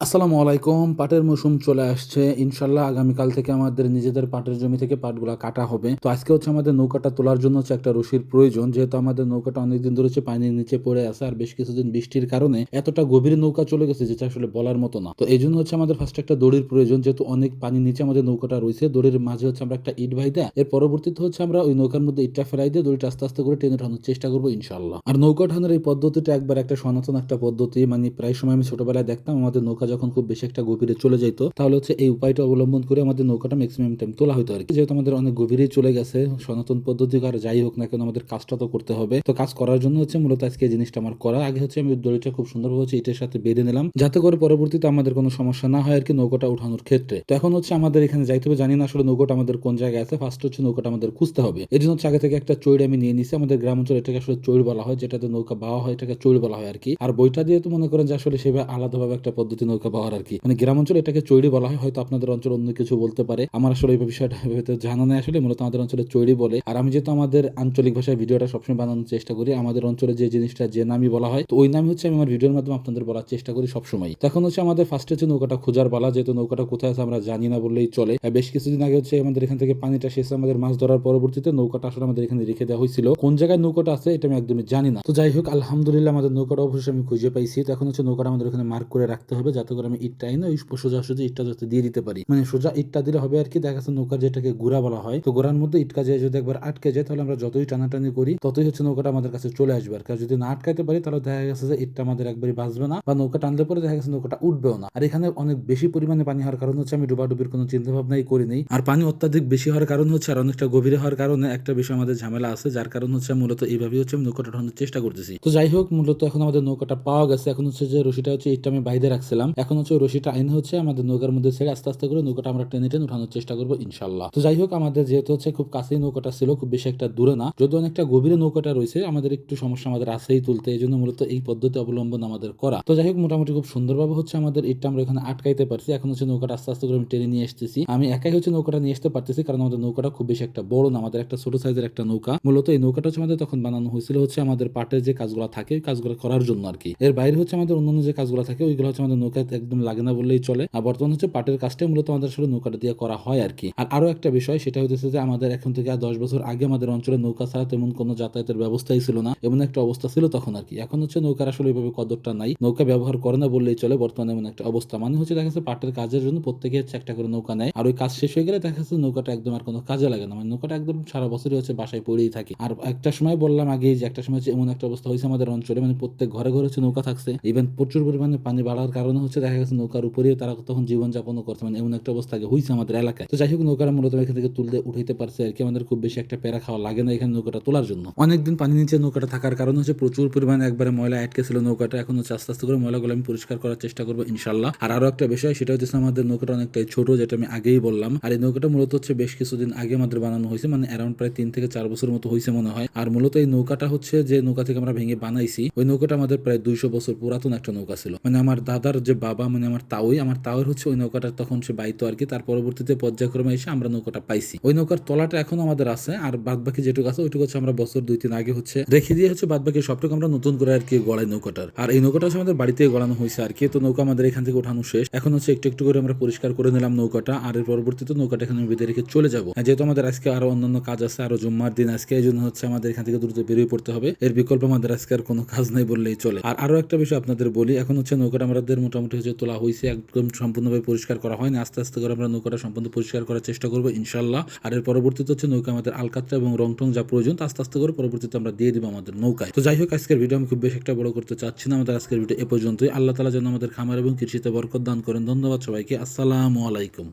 আসসালামু আলাইকুম। পাটের মৌসুম চলে আসছে। ইনশাল্লাহ আগামীকাল থেকে আমাদের নিজেদের পাটের জমি থেকে পাটগুলা কাটা হবে। তো আজকে হচ্ছে আমাদের নৌকাটা তোলার জন্য হচ্ছে একটা রশির প্রয়োজন। যেহেতু আমাদের নৌকাটা অনেকদিন ধরে হচ্ছে পানির নিচে পড়ে আছে আর বেশ কিছুদিন বৃষ্টির কারণে এতটা গভীর নৌকা চলে গেছে যেটা আসলে বলার মতো না। তো এই জন্য হচ্ছে আমাদের ফার্স্ট একটা দড়ির প্রয়োজন। যেহেতু অনেক পানির নিচে আমাদের নৌকাটা রয়েছে, দড়ির মাঝে হচ্ছে আমরা একটা ইট ভাই দেয় এর পরবর্তীতে হচ্ছে আমরা ওই নৌকার মধ্যে ইটটা ফেলাই দিয়ে দড়িটা আস্তে আস্তে করে টেনে ঠানোর চেষ্টা করব ইনশাল্লাহ আর নৌকা ঠানোর এই পদ্ধতিটা একবার একটা সনাতন একটা পদ্ধতি মানে প্রায় সময় আমি ছোটবেলায় দেখতাম আমাদের নৌকা যখন খুব বেশি একটা গভীরে চলে যেত তাহলে হচ্ছে এই উপায়টা অবলম্বন করে আমাদের নৌকাটা ম্যাক্সিমাম টাইম তোলা হতো আর কি। যেহেতু আমাদের অনেক গভীরেই চলে গেছে, সনাতন পদ্ধতি আর যাই হোক না কেন আমাদের কাজটা তো করতে হবে। তো কাজ করার জন্য হচ্ছে মূলত আজকে এই জিনিসটা আমার করা। আগে হচ্ছে আমি দড়িটা খুব সুন্দরভাবে হচ্ছে ইটের সাথে বেঁধে নিলাম, যাতে করে পরবর্তীতে আমাদের কোনো সমস্যা না হয় আর কি নৌকাটা উঠানোর ক্ষেত্রে। তো এখন হচ্ছে আমাদের এখানে যাইতে হবে। জানি না আসলে নৌকাটা আমাদের কোন জায়গায় আছে। ফার্স্ট হচ্ছে নৌকাটা আমাদের খুঁজতে হবে। এই জন্য হচ্ছে আগে থেকে একটা চৈড় আমি নিয়ে নিছি। আমাদের গ্রাম অঞ্চলে এটাকে আসলে চৈড় বলা হয়। যেটাতে নৌকা বাওয়া হয়, এটাকে চৈড় বলা হয় আর কি। আর বইটা দিয়ে তো মনে করেন যে আসলে সেভাবে আলাদাভাবে একটা পদ্ধতি নৌকা বাওয়ার আর কি। মানে গ্রাম অঞ্চলে এটাকে চৈড়ি বলা হয়, হয়তো আপনাদের অঞ্চলে অন্য কিছু বলতে পারে। আমার আসলে এই বিষয়টা জানা নেই আসলে, মূলত আমাদের অঞ্চলে চৈড়ি বলে। আর আমি যেহেতু আমাদের আঞ্চলিক ভাষায় ভিডিওটা সবসময় বানানোর চেষ্টা করি, আমাদের অঞ্চলে যে জিনিসটা, যে নামই বলা হয়, তো ওই নামই হচ্ছে আমি আমার ভিডিওর মাধ্যমে আপনাদের বলার চেষ্টা করি সবসময় তখন হচ্ছে আমাদের ফার্স্ট হচ্ছে নৌকাটা খোঁজার বালা যেহেতু নৌকাটা কোথায় আছে আমরা জানি না বললেই চলে। বেশ কিছুদিন আগে হচ্ছে আমাদের এখান থেকে পানিটা শেষ, আমাদের মাছ ধরার পরবর্তীতে নৌকাটা আসলে আমাদের এখানে রেখে দেওয়া হয়েছিল। কোন জায়গায় নৌকাটা আছে এটা আমি একদমই জানি না। তো যাই হোক, আলহামদুলিল্লাহ আমাদের নৌকাটা অবশ্যই আমি খুঁজে পাইছি। তো এখন হচ্ছে নৌকাটা আমাদের এখানে মার্ক করে রাখতে হবে যাতে করে আমি ইটটা এনে ওই সোজা সোজা ইটটা যাতে দিয়ে দিতে পারি। মানে সোজা ইটটা দিলে হবে আর কি, দেখা যাচ্ছে নৌকা যেটাকে গুড়া বলা হয়, তো গোড়ার মধ্যে ইটকা যায়, যদি একবার আটকে যায়, তাহলে আমরা যতই টানাটানি করি, ততই হচ্ছে নৌকাটা আমাদের কাছে চলে আসবে আর। যদি না আটকাইতে পারি, তাহলে দেখা গেছে যে ইটটা আমাদের একবারই বাঁচবে না, বা নৌকা টানলে পরে দেখা গেছে নৌকাটা উঠবেও না। আর এখানে অনেক বেশি পরিমাণে পানি হওয়ার কারণ হচ্ছে আমি ডুবাডুবির কোনো চিন্তা ভাবনাই করি নেই আর পানি অত্যাধিক বেশি হওয়ার কারণ হচ্ছে, আর অনেকটা গভীরে হওয়ার কারণে একটা বিষয় আমাদের ঝামেলা আছে, যার কারণ হচ্ছে মূলত এইভাবেই হচ্ছে আমি নৌকাটা ওঠানোর চেষ্টা করতেছি। তো যাই হোক, মূলত এখন আমাদের নৌকাটা পাওয়া গেছে। এখন হচ্ছে যে রশিটা হচ্ছে ইটটা আমি বাইরে রাখছিলাম। এখন হচ্ছে রশিটা আইন হচ্ছে, আমাদের নৌকার মধ্যে ছেড়ে আস্তে আস্তে করে নৌকাটা আমরা টেনে টেনে উঠানোর চেষ্টা করব, ইনশাল্লাহ। তো যাই হোক, আমাদের যেহেতু হচ্ছে খুব কাছেই নৌকাটা ছিল, খুব বেশি একটা দূরে না যদি অনেকটা গভীরে নৌকাটা রয়েছে, আমাদের একটু সমস্যা আমাদের আছেই তুলতে, এই জন্য মূলত এই পদ্ধতি অবলম্বন আমাদের করা। তো যাই হোক, মোটামুটি খুব সুন্দরভাবে হচ্ছে আমাদের ইটটা আমরা এখানে আটকাইতে পারছি, এখন হচ্ছে নৌকাটা আস্তে আস্তে করে আমি টেনে নিয়ে আসতেছি। আমি একাই হচ্ছে নৌকাটা নিয়ে আসতে পারতেছি, কারণ আমাদের নৌকাটা খুব বেশি একটা বড় না, আমাদের একটা ছোট সাইজের একটা নৌকা। মূলত এই নৌকাটা হচ্ছে আমাদের তখন বানানো হয়েছিল হচ্ছে আমাদের পাটের যে কাজগুলো থাকে কাজগুলো করার জন্য আর কি। এর বাইরে হচ্ছে আমাদের অন্যান্য যে কাজগুলো থাকে, ওইগুলো হচ্ছে আমাদের নৌকাতে একদম লাগে না বললেই চলে। আর বর্তমান হচ্ছে পাটের কাজটাই মূলত আমাদের আসলে নৌকাটা দিয়ে করা হয় আর কি। আর আরও একটা বিষয়, সেটা হচ্ছে যে আমাদের এখন থেকে আর দশ বছর আগে আমাদের অঞ্চলে নৌকা ছাড়া তেমন কোনো যাতায়াতের ব্যবস্থাই ছিল না। এমন একটা অবস্থা ছিল তখন আর কি। এখন হচ্ছে নৌকার আসলে ওইভাবে কদরটা নাই। নৌকা ব্যবহার করে না বললেই চলে, বর্তমানে এমন একটা অবস্থা। মানে হচ্ছে দেখা যাচ্ছে পাটের কাজের জন্য প্রত্যেকে হচ্ছে একটা করে নৌকা নেয়। আর ওই কাজ শেষ হয়ে গেলে দেখা যাচ্ছে নৌকাটা একদম আর কোনো কাজে লাগে না। মানে নৌকাটা একদম সারা বছরই হচ্ছে বাসায় পড়েই থাকে। আর একটা সময় বললাম আগে যে একটা সময় হচ্ছে এমন একটা অবস্থা হয়েছে আমাদের অঞ্চলে। মানে প্রত্যেক ঘরে ঘরে হচ্ছে নৌকা থাকছে। ইভেন প্রচুর পরিমাণে পানি বাড়ার কারণে হচ্ছে দেখা গেছে নৌকার উপরেও তারা তখন জীবনযাপনও করছে। মানে এমন একটা অবস্থা হয়েছে আমাদের এলাকায়। তো যাই হোক নৌকাটা মূলত এখান থেকে তুলতে, উঠাইতে পারছে আর কি। আমাদের খুব বেশি একটা প্যারা খাওয়া লাগে না এখানে নৌকাটা তোলার জন্য। অনেকদিন পানি নিচে নৌকাটা থাকার কারণ হচ্ছে প্রচুর পরিমাণে একবারে ময়লা আটকে ছিল নৌকাটা। এখন হচ্ছে আস্তে আস্তে করে ময়লাগুলো আমি পরিষ্কার করার চেষ্টা করব ইনশাল্লাহ আর আরও একটা বিষয়, সেটা হচ্ছে আমাদের নৌকাটা অনেকটাই ছোট, যেটা আমি আগেই বললাম। আর এই নৌকাটা মূলত হচ্ছে বেশ কিছুদিন আগে আমাদের বানানো হয়েছে। মানে অ্যারাউন্ড প্রায় তিন থেকে চার বছর মতো হয়েছে মনে হয়। আর মূলত এই নৌকাটা হচ্ছে যে নৌকা থেকে আমরা ভেঙে বানাইছি, ওই নৌকাটা আমাদের প্রায় দুইশো বছর পুরাতন একটা নৌকা ছিল। মানে আমার দাদার যে বাবা মানে আমার তাওই, আমার তাওয়ের হচ্ছে ওই নৌকাটা তখন সে বাইতো আর কি। তার পরবর্তীতে পর্যায়ক্রমে এসে আমরা নৌকাটা পাইছি। ওই নৌকার তলাটা এখন আমাদের আছে, আর বাদ বাকি যেটুকু আছে ওইটুকু হচ্ছে আমরা বছর দুই তিন আগে হচ্ছে রেখে দিয়ে হচ্ছে বাদ বাকি সবটুকু আমরা নতুন করে আর কি গড়াই নৌকাটার। আর এই নৌকাটা আমাদের বাড়িতে গড়ানো হয়েছে আর কি। তো নৌকা আমাদের এখান থেকে ওঠানো শেষ। এখন হচ্ছে একটু একটু করে আমরা পরিষ্কার করে নিলাম নৌকাটা, আর এর পরবর্তীতে নৌকাটা এখানে বেঁধে রেখে চলে যাব। যেহেতু আমাদের আজকে আরও অন্যান্য কাজ আছে, আরও জুম্মার দিন আজকে, এই জন্য হচ্ছে আমাদের এখান থেকে দ্রুত বেরিয়ে পড়তে হবে। এর বিকল্প আমাদের আজকে আর কোনো কাজ নাই বললেই চলে। আর আরও একটা বিষয় আপনাদের বলি, এখন হচ্ছে নৌকাটা আমাদের মোটামুটি হচ্ছে তোলা হয়েছে একদম সম্পূর্ণভাবে পরিষ্কার করা হয়নি। আস্তে আস্তে করে আমরা নৌকাটা সম্পূর্ণ পরিষ্কার করার চেষ্টা করব, ইনশাল্লাহ। আর এর পরবর্তীতে হচ্ছে নৌকা আমাদের আলকাত্রা এবং রং টং যা প্রয়োজন, তা আস্তে আস্তে করে পরবর্তীতে আমরা দিয়ে দিব আমাদের নৌকায়। তো যাই হোক, আজকের ভিডিও আমি খুব বেশি একটা বড় করতে চাচ্ছি না। আমাদের আজকের ভিডিও এ পর্যন্তই। আল্লাহ তালা যেন আমাদের খামার এবং কৃষিতে বরকত দান করেন। ধন্যবাদ সবাইকে। আসসালামু আলাইকুম।